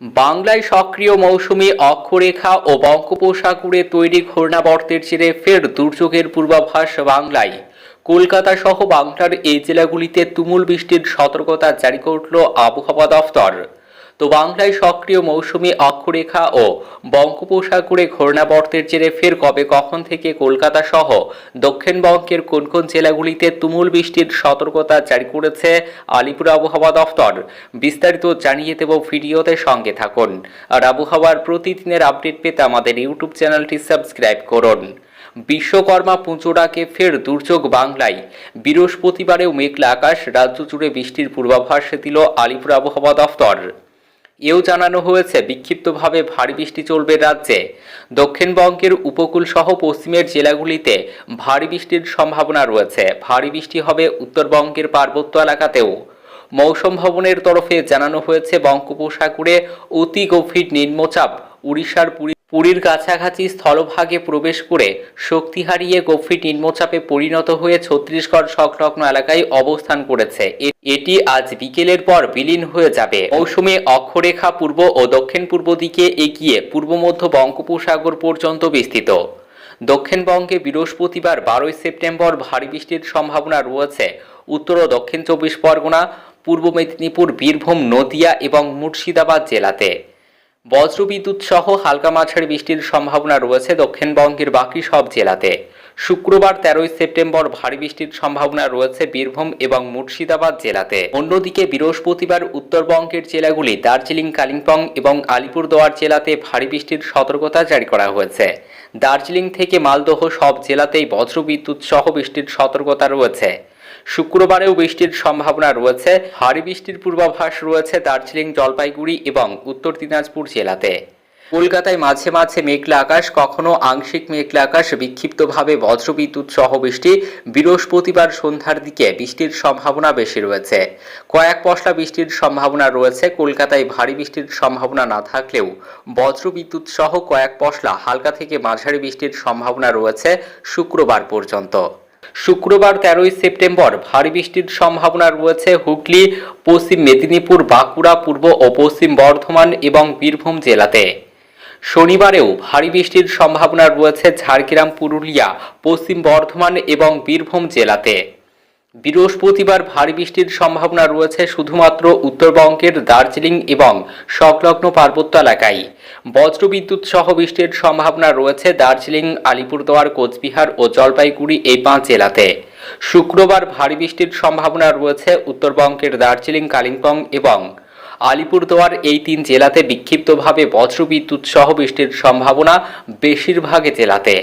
বাংলায় সক্রিয় মৌসুমি অক্ষরেখা ও বঙ্গোপসাগরে তৈরি ঘূর্ণাবর্তের জেরে ফের দুর্যোগের পূর্বাভাস বাংলায়। কলকাতা সহ বাংলার এই জেলাগুলিতে তুমুল বৃষ্টির সতর্কতা জারি করল আবহাওয়া দফতর তো বাংলায় সক্রিয় মৌসুমি অক্ষরেখা ও বঙ্গোপসাগরে ঘূর্ণাবর্তের জেরে ফের কবে কখন থেকে কলকাতা সহ দক্ষিণবঙ্গের কোন কোন জেলাগুলিতে তুমুল বৃষ্টির সতর্কতা জারি করেছে আলিপুর আবহাওয়া দফতর? বিস্তারিত জানিয়ে দেব ভিডিওতে সঙ্গে থাকুন। আর আবহাওয়ার প্রতিদিনের আপডেট পেতে আমাদের ইউটিউব চ্যানেলটি সাবস্ক্রাইব করুন। বিশ্বকর্মা পুজোটাকে ফের দুর্যোগ বাংলায়। বৃহস্পতিবারেও মেঘলা আকাশ, রাজ্য জুড়ে বৃষ্টির পূর্বাভাস দিল আলিপুর আবহাওয়া দফতর। এও জানানো হয়েছে, বিক্ষিপ্তভাবে ভারী বৃষ্টি চলবে রাজ্যে। দক্ষিণবঙ্গের উপকূল সহ পশ্চিমের জেলাগুলিতে ভারী বৃষ্টির সম্ভাবনা রয়েছে। ভারী বৃষ্টি হবে উত্তরবঙ্গের পার্বত্য এলাকাতেও। মৌসুম ভবনের তরফে জানানো হয়েছে, বঙ্গোপসাগরে অতি গভীর নিম্নচাপ, উড়িষ্যার পুরী পুরীর কাছাকাছি স্থলভাগে প্রবেশ করে শক্তি হারিয়ে গভীর নিম্নচাপে পরিণত হয়ে ছত্তিশগড় সংলগ্ন এলাকায় অবস্থান করেছে। এটি আজ বিকেলের পর বিলীন হয়ে যাবে। মৌসুমে অক্ষরেখা পূর্ব ও দক্ষিণ পূর্ব দিকে এগিয়ে পূর্ব মধ্য বঙ্গোপসাগর পর্যন্ত বিস্তৃত। দক্ষিণবঙ্গে বৃহস্পতিবার বারোই সেপ্টেম্বর ভারী বৃষ্টির সম্ভাবনা রয়েছে। উত্তর ও দক্ষিণ চব্বিশ পরগনা, পূর্ব মেদিনীপুর, বীরভূম, নদিয়া এবং মুর্শিদাবাদ জেলাতে। বজ্রবিদ্যুৎ সহ হালকা মাঝারি বৃষ্টির সম্ভাবনা রয়েছে দক্ষিণবঙ্গের বাকি সব জেলাতে। শুক্রবার তেরোই সেপ্টেম্বর ভারী বৃষ্টির সম্ভাবনা রয়েছে বীরভূম এবং মুর্শিদাবাদ জেলাতে। অন্যদিকে বৃহস্পতিবার উত্তরবঙ্গের জেলাগুলি দার্জিলিং, কালিম্পং এবং আলিপুরদুয়ার জেলাতে ভারী বৃষ্টির সতর্কতা জারি করা হয়েছে। দার্জিলিং থেকে মালদহ সব জেলাতেই বজ্রবিদ্যুৎ সহ বৃষ্টির সতর্কতা রয়েছে। শুক্রবারেও বৃষ্টির সম্ভাবনা রয়েছে। ভারী বৃষ্টির পূর্বাভাস রয়েছে দার্জিলিং, জলপাইগুড়ি এবং উত্তর দিনাজপুর জেলাতে। কলকাতায় মাঝে মাঝে মেঘলা আকাশ, কখনো আংশিক মেঘলা আকাশ, বিক্ষিপ্তভাবে বজ্রবিদ্যুৎ সহ বৃষ্টি। বৃহস্পতিবার সন্ধ্যার দিকে বৃষ্টির সম্ভাবনা বেশি রয়েছে। কয়েক পশলা বৃষ্টির সম্ভাবনা রয়েছে। কলকাতায় ভারী বৃষ্টির সম্ভাবনা না থাকলেও বজ্রবিদ্যুৎ সহ কয়েক পশলা হালকা থেকে মাঝারি বৃষ্টির সম্ভাবনা রয়েছে শুক্রবার পর্যন্ত। শুক্রবার তেরোই সেপ্টেম্বর ভারী বৃষ্টির সম্ভাবনা রয়েছে হুগলি, পশ্চিম মেদিনীপুর, বাঁকুড়া, পূর্ব ও পশ্চিম বর্ধমান এবং বীরভূম জেলাতে। শনিবারেও ভারী বৃষ্টির সম্ভাবনা রয়েছে ঝাড়গ্রাম, পুরুলিয়া, পশ্চিম বর্ধমান এবং বীরভূম জেলাতে। বৃহস্পতিবার ভারী বৃষ্টির সম্ভাবনা রয়েছে শুধুমাত্র উত্তরবঙ্গের দার্জিলিং এবং সংলগ্ন পার্বত্য এলাকায়। বজ্রবিদ্যুৎ সহ বৃষ্টির সম্ভাবনা রয়েছে দার্জিলিং, আলিপুরদুয়ার, কোচবিহার ও জলপাইগুড়ি এই পাঁচ জেলাতে। শুক্রবার ভারী বৃষ্টির সম্ভাবনা রয়েছে উত্তরবঙ্গের দার্জিলিং, কালিম্পং এবং আলিপুরদুয়ার এই তিন জেলাতে বিক্ষিপ্তভাবে বজ্রবিদ্যুৎ সহ বৃষ্টির সম্ভাবনা বেশিরভাগ জেলাতে।